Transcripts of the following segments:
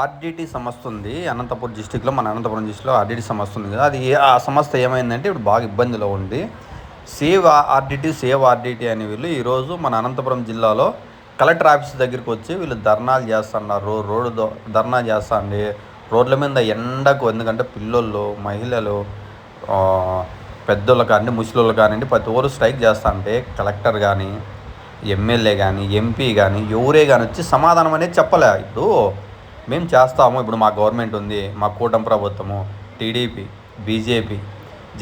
RDT సంస్థ ఉంది అనంతపురం డిస్టిక్లో మన అనంతపురం డిస్టిక్లో ఆర్డిటి సంస్థ ఉంది కదా అది ఆ సంస్థ ఏమైందంటే ఇప్పుడు బాగా ఇబ్బందిలో ఉంది. సేవ్ ఆర్డిటి సేవ్ ఆర్డిటి అనే వీళ్ళు ఈరోజు మన అనంతపురం జిల్లాలో కలెక్టర్ ఆఫీస్ దగ్గరికి వచ్చి వీళ్ళు ధర్నాలు చేస్తున్నారు. రోడ్డు ధర్నా చేస్తాండి. రోడ్ల మీద ఎండకు ఎందుకంటే పిల్లలు మహిళలు పెద్దోళ్ళు కానీ ముసలోళ్ళు కానివ్వండి ప్రతి ఒక్కరు స్ట్రైక్ చేస్తా అంటే కలెక్టర్ కానీ ఎమ్మెల్యే కానీ ఎంపీ కానీ ఎవరే కానీ వచ్చి సమాధానం అనేది చెప్పలే. ఇప్పుడు మేము చేస్తాము. ఇప్పుడు మా గవర్నమెంట్ ఉంది. మా కూటమి ప్రభుత్వము టీడీపీ బీజేపీ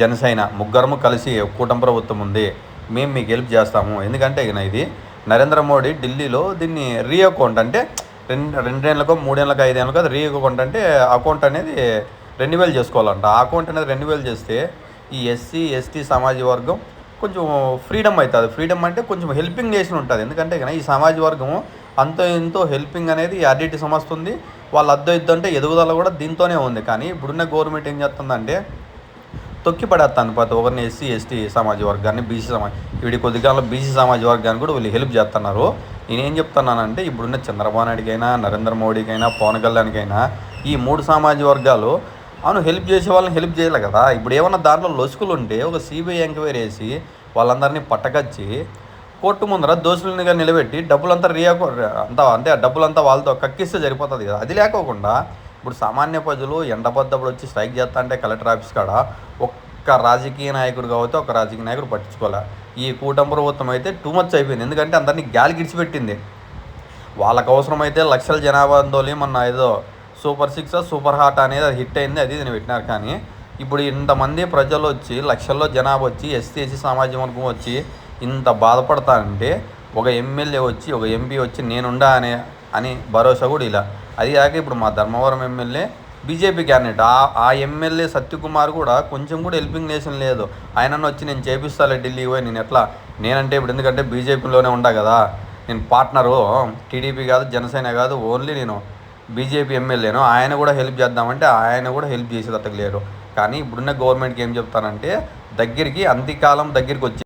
జనసేన ముగ్గురము కలిసి కూటమి ప్రభుత్వం ఉంది. మేము మీకు హెల్ప్ చేస్తాము. ఎందుకంటే ఇది నరేంద్ర మోడీ ఢిల్లీలో దీన్ని రీ అకౌంట్ అంటే రెండు రెండేళ్ళకో మూడేళ్ళకో ఐదేళ్ళకో అది రీ అకౌంట్ అంటే అకౌంట్ అనేది రెన్యువల్ చేసుకోవాలంట. ఆ అకౌంట్ అనేది రెన్యువల్ చేస్తే ఈ ఎస్సీ ఎస్టీ సమాజ వర్గం కొంచెం ఫ్రీడమ్ అవుతుంది. ఫ్రీడమ్ అంటే కొంచెం హెల్పింగ్ నేషన్ ఉంటుంది. ఎందుకంటే ఈ సమాజ వర్గము అంతో ఎంతో హెల్పింగ్ అనేది ఆర్డిటి సంస్థ ఉంది వాళ్ళు అద్దె ఇద్దు అంటే ఎదుగుదల కూడా దీంతోనే ఉంది. కానీ ఇప్పుడున్న గవర్నమెంట్ ఏం చేస్తుందంటే తొక్కి పడేస్తాను ప్రతి ఒక్కరిని ఎస్సీ ఎస్టీ సమాజ వర్గాన్ని బీసీ సమాజ వీడి కొద్దిగా బీసీ సమాజ వర్గాన్ని కూడా వీళ్ళు హెల్ప్ చేస్తున్నారు. నేనేం చెప్తున్నానంటే ఇప్పుడున్న చంద్రబాబు నాయుడికైనా నరేంద్ర మోడీకైనా పవన్ కళ్యాణ్కైనా ఈ మూడు సమాజ వర్గాలు అవును హెల్ప్ చేసే వాళ్ళని హెల్ప్ చేయాలి కదా. ఇప్పుడు ఏమన్నా దాంట్లో లొసుకులు ఉంటే ఒక సిబిఐ ఎంక్వైరీ వేసి వాళ్ళందరినీ పట్టకచ్చి కోర్టు ముందర దోషులుగా నిలబెట్టి డబ్బులంతా రియాకో అంతా అంటే ఆ డబ్బులంతా వాళ్ళతో కక్కిస్తే సరిపోతుంది కదా. అది లేకోకుండా ఇప్పుడు సామాన్య ప్రజలు ఎండబద్దప్పుడు వచ్చి స్ట్రైక్ చేస్తా అంటే కలెక్టర్ ఆఫీస్ కాడ ఒక్క రాజకీయ నాయకుడు కాబట్టి ఒక రాజకీయ నాయకుడు పట్టించుకోలే ఈ కూటమి ప్రభుత్వం అయితే టూ మచ్ అయిపోయింది. ఎందుకంటే అందరినీ గాలి గిడిచిపెట్టింది. వాళ్ళకు అవసరమైతే లక్షల జనాభా అందోలి మొన్న ఏదో సూపర్ సిక్స్ సూపర్ హాట్ అనేది అది హిట్ అయింది అది నేను పెట్టినారు. కానీ ఇప్పుడు ఇంతమంది ప్రజలు వచ్చి లక్షల్లో జనాభా వచ్చి ఎస్సీ ఎస్సీ సామాజిక వర్గం వచ్చి ఇంత బాధపడతానంటే ఒక ఎమ్మెల్యే వచ్చి ఒక ఎంపీ వచ్చి నేనుండా అనే అని భరోసా కూడా ఇలా అది కాక ఇప్పుడు మా ధర్మవరం ఎమ్మెల్యే బీజేపీ క్యాండిడేట్. ఆ ఆ ఎమ్మెల్యే సత్యకుమార్ కూడా కొంచెం కూడా హెల్పింగ్ నేషన్ లేదు. ఆయనను వచ్చి నేను చేపిస్తాలే ఢిల్లీ పోయి నేను ఎట్లా? నేనంటే ఇప్పుడు ఎందుకంటే బీజేపీలోనే ఉండా కదా. నేను పార్ట్నరు టీడీపీ కాదు జనసేన కాదు ఓన్లీ నేను బీజేపీ ఎమ్మెల్యేను. ఆయన కూడా హెల్ప్ చేద్దామంటే ఆయన కూడా హెల్ప్ చేసేది అతను లేరు కానీ ఇప్పుడున్న గవర్నమెంట్కి ఏం చెప్తానంటే దగ్గరికి అంతికాలం దగ్గరికి వచ్చి